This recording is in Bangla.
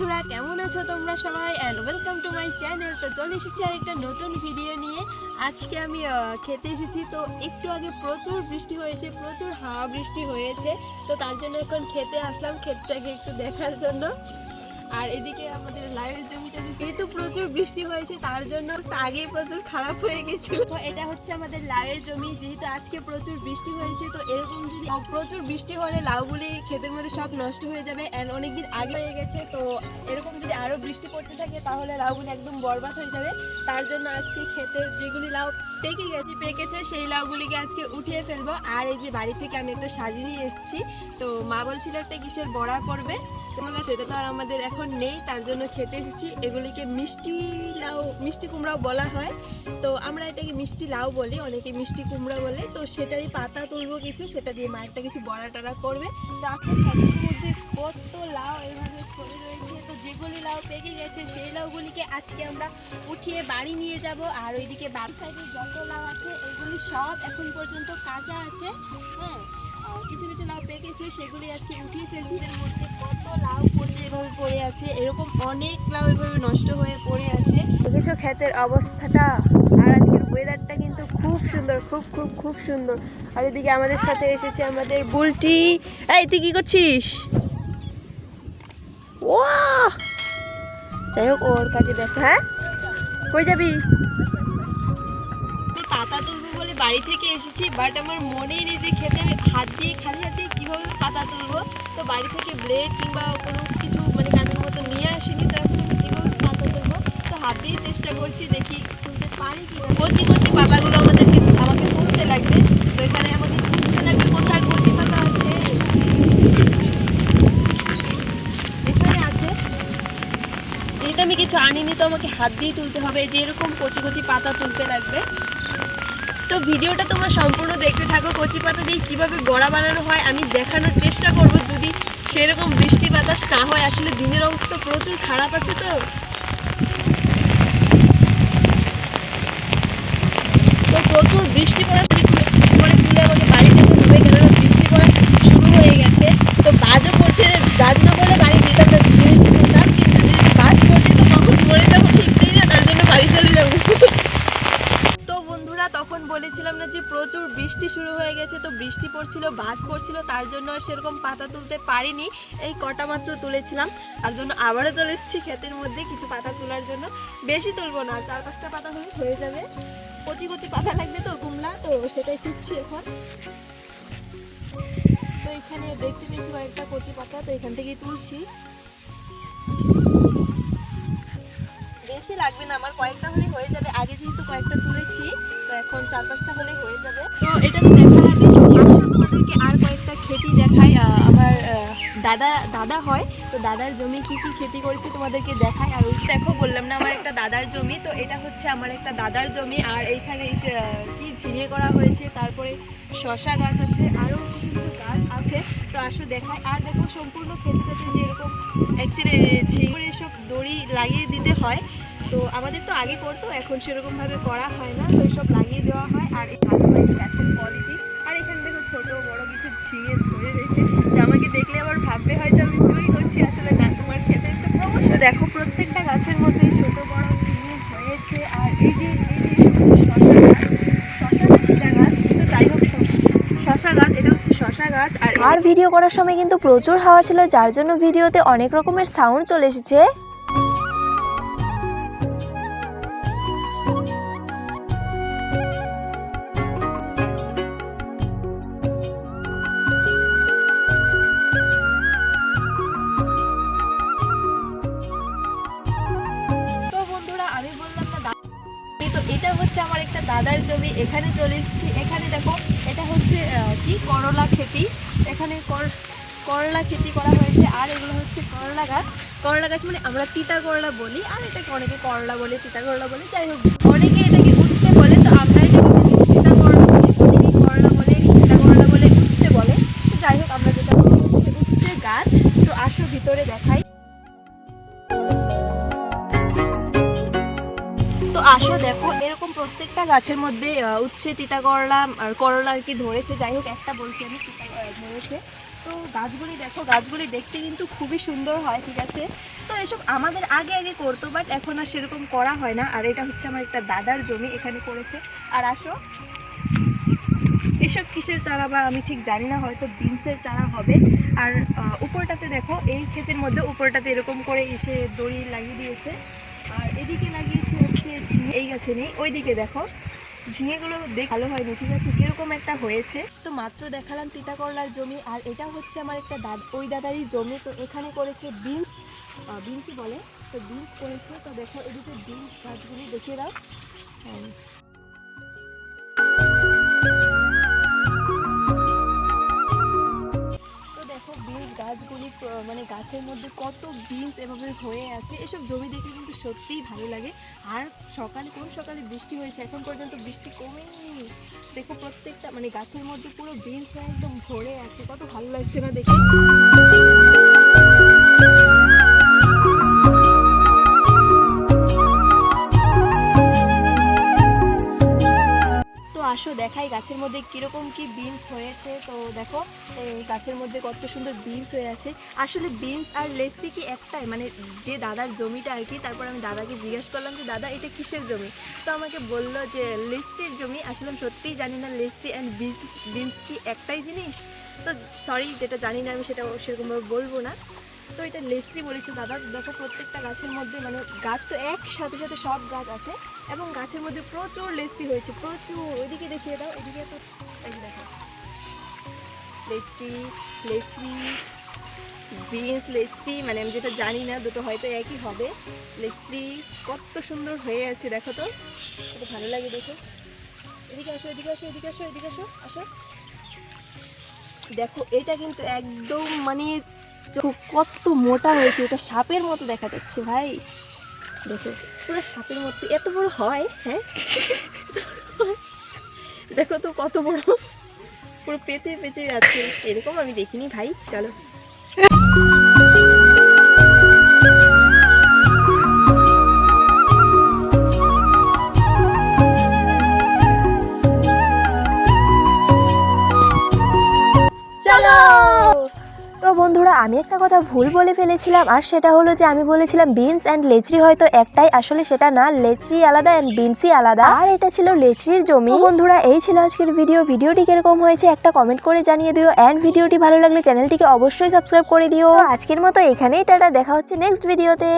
বন্ধুরা, কেমন আছো তোমরা সবাই? And welcome to my channel তো চলে এসেছি আর একটা নতুন ভিডিও নিয়ে। আজকে আমি খেতে এসেছি। তো একটু আগে প্রচুর বৃষ্টি হয়েছে, প্রচুর হাওয়া বৃষ্টি হয়েছে। তো তার জন্য এখন খেতে আসলাম, ক্ষেতটাকে একটু দেখার জন্য। আর এদিকে আমাদের লাইয়ের জমিটা যেহেতু প্রচুর বৃষ্টি হয়েছে, তার জন্য আগেই প্রচুর খারাপ হয়ে গেছিল। তো এটা হচ্ছে আমাদের লাউয়ের জমি, যেহেতু আজকে প্রচুর বৃষ্টি হয়েছে, তো এরকম যদি প্রচুর বৃষ্টি হলে লাউগুলি ক্ষেতের মধ্যে সব নষ্ট হয়ে যাবে অ্যান্ড অনেকদিন আগে হয়ে গেছে, তো এরকম যদি আরও বৃষ্টি পড়তে থাকে, তাহলে লাউগুলি একদম বরবাদ হয়ে যাবে। তার জন্য আজকে ক্ষেতের যেগুলি লাউ পেকে গেছে, পেকেছে, সেই লাউগুলিকে আজকে উঠিয়ে ফেলব। আর এই যে বাড়ি থেকে আমি একটা সাজিয়ে নিয়ে এসেছি, তো মা বলছিল একটা কিসের বড়া করবে। সেটা তো আর আমাদের এখন নেই, তার জন্য খেতে এসেছি। এগুলিকে মিষ্টি লাউ, মিষ্টি কুমড়াও বলা হয়। তো আমরা এটাকে মিষ্টি লাউ বলি, অনেকে মিষ্টি কুমড়া বলে। তো সেটারই পাতা তুলবো কিছু, সেটা দিয়ে মা একটা কিছু বড়া টড়া করবে। তো এখন মধ্যে কত তো লাউ পেকে গেছে, সেই লাউগুলিকে আজকে আমরা উঠিয়ে বাড়ি নিয়ে যাব। আর ওইদিকে বাম সাইডে যত লাউ আছে, এগুলি সব এখন পর্যন্ত কাঁচা আছে। হ্যাঁ কিছু কিছু লাউ পেকেছে, সেগুলি আজকে উঠিয়ে ফেলছি। এর মধ্যে কত লাউ পচে এভাবে পড়ে আছে, এরকম অনেক লাউ এভাবে নষ্ট হয়ে পড়ে আছে। দেখেছ ক্ষেতের অবস্থাটা? আর আজকের ওয়েদারটা কিন্তু খুব সুন্দর, খুব খুব খুব সুন্দর। আর এদিকে আমাদের সাথে এসেছে আমাদের বুলটি। এই, তুই কি করছিস? ও যাই হোক, ওর কাজে ব্যস্ত। হ্যাঁ? কই যাবি? পাতা তুলবো বলে বাড়ি থেকে এসেছি বাট আমার মনেই নেই যে খেতে। হাত দিয়ে খালি হাত দিয়ে কীভাবে পাতা তুলবো? তো বাড়ি থেকে ব্লেড কিংবা কোনো কিছু মানে কানের মতো নিয়ে আসিনি, তো এখন কীভাবে পাতা তুলবো? তো হাত দিয়ে চেষ্টা করছি, দেখি তুলতে পারি কি কচি কচি পাতাগুলো আমাদেরকে, আমাকে তুলতে লাগবে। তো এখানে যেহেতু আমি কিছু আনিনি, তো আমাকে হাত দিয়ে তুলতে হবে। যে এরকম কচি কচি পাতা তুলতে লাগবে। তো ভিডিওটা তোমরা সম্পূর্ণ দেখতে থাকো, কচি পাতা দিয়ে কীভাবে বড়া বানানো হয়। আমি দেখানোর চেষ্টা করব যদি সেরকম বৃষ্টি বাতাস না হয়। আসলে দিনের অবস্থা প্রচুর খারাপ আছে তো। তো প্রচুর বৃষ্টি পড়া করে তুলে আমাকে বাড়ি যেতে হবে, কেননা পড়ছিল তার জন্য সেরকম পাতা তুলতে পারিনি। এই কটা মাত্র তুলেছিলাম। তার জন্য আবারও চলে এসেছি ক্ষেতের মধ্যে কিছু পাতা তোলার জন্য। বেশি তুলবো না, চার পাঁচটা পাতা হলে হয়ে যাবে। কচি কচি পাতা লাগবে তো, কুমড়া, তো সেটাই তুলছি এখন। তো এখানে দেখতে পেয়েছি কয়েকটা কচি পাতা, তো এখান থেকেই তুলছি। বেশি লাগবে না, আমার কয়েকটা হলে হয়ে যাবে। আগে যেহেতু কয়েকটা তুলেছি, তো এখন চার পাঁচটা হলে হয়ে যাবে। তো এটা লাগে আসো তোমাদেরকে আর কয়েকটা খেতি দেখাই আহ, আমার আহ, দাদা দাদা হয়, তো দাদার জমি কি কি ক্ষতি করেছে তোমাদেরকে দেখায় আর ওই দেখো, বললাম না আমার একটা দাদার জমি, তো এটা হচ্ছে আমার একটা দাদার জমি। আর এইখানে কি ঝিঙে করা হয়েছে, তারপরে শশা গাছ আছে আরও গাছ আছে। তো আসো দেখায় আর দেখো, সম্পূর্ণ খেতে যেরকম অ্যাকচুয়ালি ঝিঙে এসব দড়ি লাগিয়ে দিতে হয়, তো আমাদের তো আগে করতো, এখন সেরকম ভাবে করা হয় না, তো এসব লাগিয়ে দেওয়া হয়। আর এই গাছের কোয়ালিটি দেখো, প্রত্যেকটা গাছের মধ্যে ছোট বড় হয়েছে। আর এই যে শশা গাছ এটা হচ্ছে শশা গাছ। আর আর ভিডিও করার সময় কিন্তু প্রচুর হাওয়া ছিল, যার জন্য ভিডিওতে অনেক রকমের সাউন্ড চলে এসেছে। এখানে চলে এসেছি। এখানে দেখো, এটা হচ্ছে কি? করলা খেতি। এখানে কর- করলা খেতি করা হয়েছে, আর এগুলো হচ্ছে করলা গাছ। করলা গাছ মানে আমরা তিতা করলা বলি, আর এটাকে অনেকে করলা বলে, তিতা করলা বলে, যাই হোক, অনেকে এটাকে উচ্ছে বলে, তো আমরা এটাকে তিতা করলা বলি অনেকে করলা বলে, তিতা করলা বলে, উচ্ছে বলে। তো যাই হোক, আমরা যেটা উচ্ছে গাছ। তো আসো ভিতরে দেখাই। প্রত্যেকটা গাছের মধ্যে উচ্ছে তিতা করলা আর করলা আর কি ধরেছে। যাই হোক, একটা বলছি আমি ধরেছে। তো গাছগুলি দেখো, গাছগুলি দেখতে কিন্তু খুবই সুন্দর হয়, ঠিক আছে? তো এসব আমাদের আগে আগে করতো বাট এখন আর সেরকম করা হয় না। আর এটা হচ্ছে আমার একটা দাদার জমি এখানে করেছে। আর আসো। এসব কিসের চারা বা আমি ঠিক জানি না, হয়তো বিনসের চারা হবে। আর উপরটাতে দেখো, এই ক্ষেতের মধ্যে উপরটাতে এরকম করে এসে দড়ি লাগিয়ে দিয়েছে। আর এদিকে ঝিঙে এই গাছে নেই। ওই দিকে দেখো, ঝিঙেগুলো দেখ ভালো হয়নি, ঠিক আছে? কীরকম একটা হয়েছে? তো মাত্র দেখালাম তিতা করলার জমি, আর এটা হচ্ছে আমার একটা দাদ, ওই দাদারই জমি। তো এখানে করেছে বিনস বিনসই বলে। তো বিনস করেছে। তো দেখো, এদিকে বিনস গাছগুলি দেখিয়ে দাও। গাছের মধ্যে কত বিনস এভাবে হয়ে আছে, এসব জমি দেখে কিন্তু সত্যিই ভালো লাগে। আর সকালে, কোন সকালে বৃষ্টি হয়েছে? এখন পর্যন্ত বৃষ্টি কমেনি। দেখো প্রত্যেকটা মানে গাছের মধ্যে পুরো বিনস হয়ে একদম ভরে আছে। কত ভালো লাগছে না দেখে? আসো, দেখাই গাছের মধ্যে কীরকম কি বিনস হয়েছে। তো দেখো, এই গাছের মধ্যে কত সুন্দর বিনস হয়ে আছে। আসলে বিনস আর লেসরি কি একটাই? মানে যে দাদার জমিটা আর কি, তারপর আমি দাদাকে জিজ্ঞেস করলাম যে, দাদা, এটা কিসের জমি? তো আমাকে বলল যে, লেসরির জমি, আসলে আমি সত্যিই জানি না, লেসরি অ্যান্ড বিনস বিনস কি একটাই জিনিস? তো সরি যেটা জানি না, আমি সেটা সেরকমভাবে বলব না। তো এটা লেসরি বলেছে দাদা। দেখো প্রত্যেকটা গাছের মধ্যে মানে গাছ তো এক সাথে সব গাছ আছে এবং গাছের মধ্যে প্রচুর লেচড়ি হয়েছে, প্রচুর। ওইদিকে দেখিয়ে দাও, এদিকে তো দেখো। লেচড়ি লেচড়ি বিনস লেচড়ি মানে আমি যেটা জানি না, দুটো হয়তো একই হবে। লেচড়ি কত সুন্দর হয়ে আছে, দেখো তো। কত ভালো লাগে দেখো। এদিকে আসো এদিকে আসো এদিকে আসো এদিকে আসো আসো। দেখো, এটা কিন্তু একদম মানে চোখ কত মোটা হয়েছে, এটা সাপের মতো দেখা যাচ্ছে ভাই। দেখো, পুরো সাপের মতো, এত বড় হয় হ্যাঁ? দেখো তো কত বড়। পুরো পেঁচে পেঁচে যাচ্ছে, এরকম আমি দেখিনি ভাই চলো চলো। আমি একটা কথা ভুল বলে ফেলেছিলাম, আর সেটা হলো যে আমি বলেছিলাম বিনস অ্যান্ড লেচরি হয়তো একটাই, আসলে সেটা না, লেচরি আলাদা অ্যান্ড বিনসই আলাদা। আর এটা ছিল লেচরির জমি। বন্ধুরা, এই ছিল আজকের ভিডিও ভিডিওটি কীরকম হয়েছে একটা কমেন্ট করে জানিয়ে দিও। অ্যান্ড ভিডিওটি ভালো লাগলে চ্যানেলটিকে অবশ্যই সাবস্ক্রাইব করে দিও। আজকের মতো এখানেই, টাটা। দেখা হচ্ছে নেক্সট ভিডিওতে